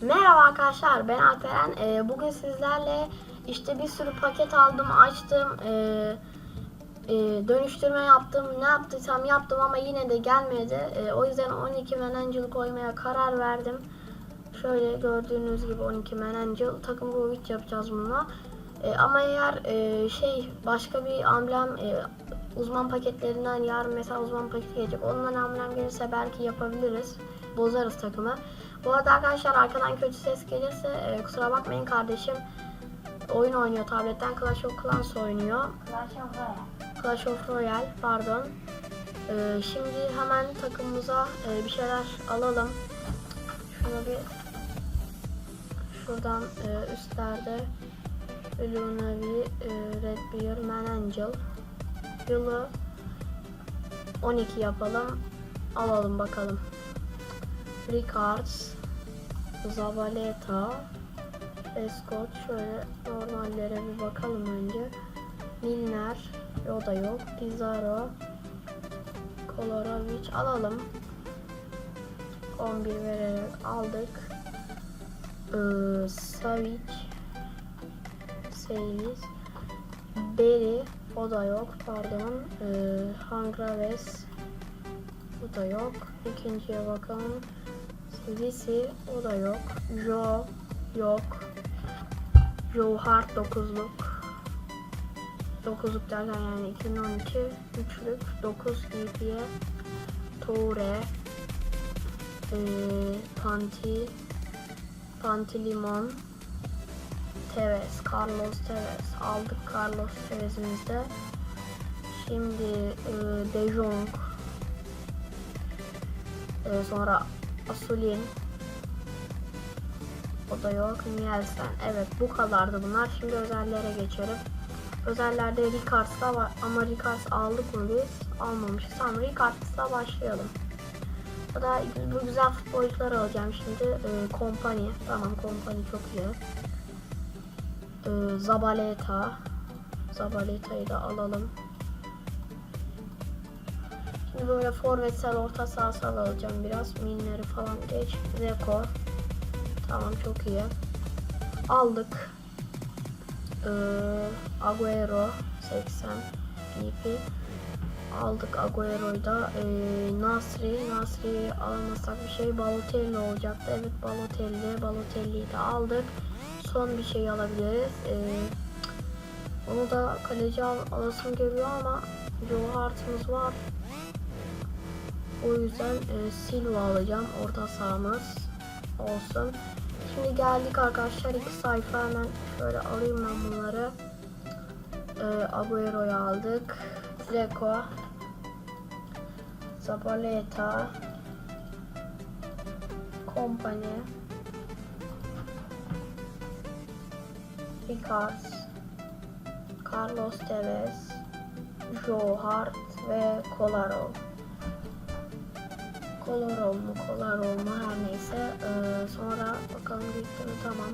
Merhaba arkadaşlar ben Alperen. Ee, bugün sizlerle işte bir sürü paket aldım açtım. Ee, e, dönüştürme yaptım. Ne yaptıysam yaptım ama yine de gelmedi. Ee, o yüzden 12 Menangel koymaya karar verdim. Şöyle gördüğünüz gibi 12 Menangel takım Rovic yapacağız bununla. Ee, ama eğer e, şey başka bir amblem e, uzman paketlerinden yarın mesela uzman paketi gelecek. Ondan amblem gelirse belki yapabiliriz. Bozarız takımı. Bu arada arkadaşlar arkadan kötü ses gelirse e, kusura bakmayın kardeşim. Oyun oynuyor tabletten Clash of Clans oynuyor. Clash of Royale. Clash of Royale pardon. Ee, şimdi hemen takımımıza e, bir şeyler alalım. Şunu bir şuradan e, üstlerde Lunavi, e, Redbeard, Manangel yılı 12 yapalım. Alalım bakalım. Ricards, Zabaleta, Escort şöyle normallere bir bakalım önce. Milner, o da yok. Pizarro, Kolorovic alalım. 11 vererek aldık. Ee, Savic, Seyis, Beri, o da yok. Pardon. Ee, Hangraves, bu da yok. İkinciye bakalım. Visi, o da yok. Jo, yok. Joe Hart 9'luk. 9'luk derken yani 2012 3'lük 9 EP'ye Toure ee, Panti Pantilimon Tevez Carlos Tevez aldık Carlos Tevez'imizde şimdi e, De Jong e, sonra Asulin o da yok. Nielsen. Evet bu kadardı bunlar. Şimdi özellere geçelim. Özellerde Ricards'la var ama Ricards aldık mı biz? Almamışız. Tamam Ricards'la başlayalım. O da bu güzel futbolcuları alacağım şimdi. Ee, Kompany. Tamam Kompany çok iyi. Ee, Zabaleta. Zabaleta'yı da alalım. Şimdi böyle forvetsel orta sahasal alacağım biraz. Minleri falan geç. Zeko. Tamam çok iyi. Aldık. Ee, Agüero 80 EP. Aldık Agüero'yu da. Ee, Nasri. Nasri'yi alamazsak bir şey Balotelli olacaktı. Evet Balotelli. Balotelli'yi de aldık. Son bir şey alabiliriz. Ee, onu da kaleci al alasım geliyor ama Joe Hart'ımız var. O yüzden e, Silva alacağım. Orta sahamız olsun. Şimdi geldik arkadaşlar iki sayfa hemen şöyle alayım ben bunları. Ee, Agüero'yu aldık. Zeko. Zabaleta. Ricards. Carlos Tevez. Joe Hart ve Kolarov. Kolarov mu Kolarov mu her neyse ee, sonra bakalım mi tamam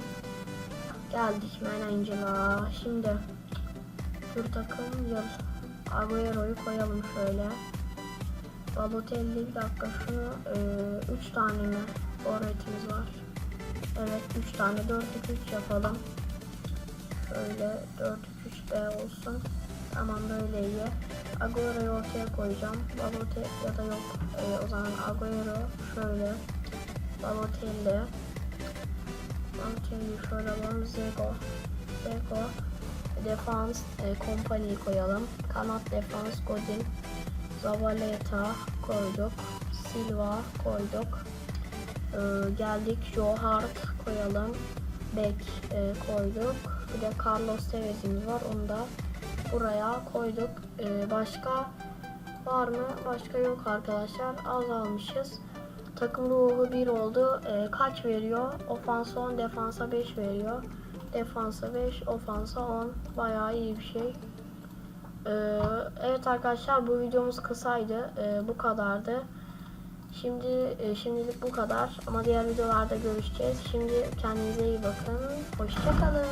geldik Menangel'a şimdi Tür takım yıl Agüero'yu koyalım şöyle Balotelli bir dakika şunu 3 tane mi forvetimiz var evet 3 tane 4-2-3 yapalım şöyle 4-3-3 B olsun Tamam böyle iyi. Agüero'yu ortaya koyacağım. Balotelli ya da yok. Ee, o zaman Agüero şöyle. Balotelli. Balotelli şöyle alalım. Zego. Zego. Defans e, Company koyalım. Kanat defans Godin. Zavaleta koyduk. Silva koyduk. Ee, geldik Joe Hart koyalım. Beck e, koyduk. Bir de Carlos Tevez'imiz var. Onu da buraya koyduk. Ee, başka var mı? Başka yok arkadaşlar. Az almışız. Takım ruhu 1 oldu. Ee, kaç veriyor? Ofansa 10, defansa 5 veriyor. Defansa 5, ofansa 10. Bayağı iyi bir şey. Ee, evet arkadaşlar bu videomuz kısaydı. Ee, bu kadardı. Şimdi e, şimdilik bu kadar ama diğer videolarda görüşeceğiz. Şimdi kendinize iyi bakın. Hoşçakalın.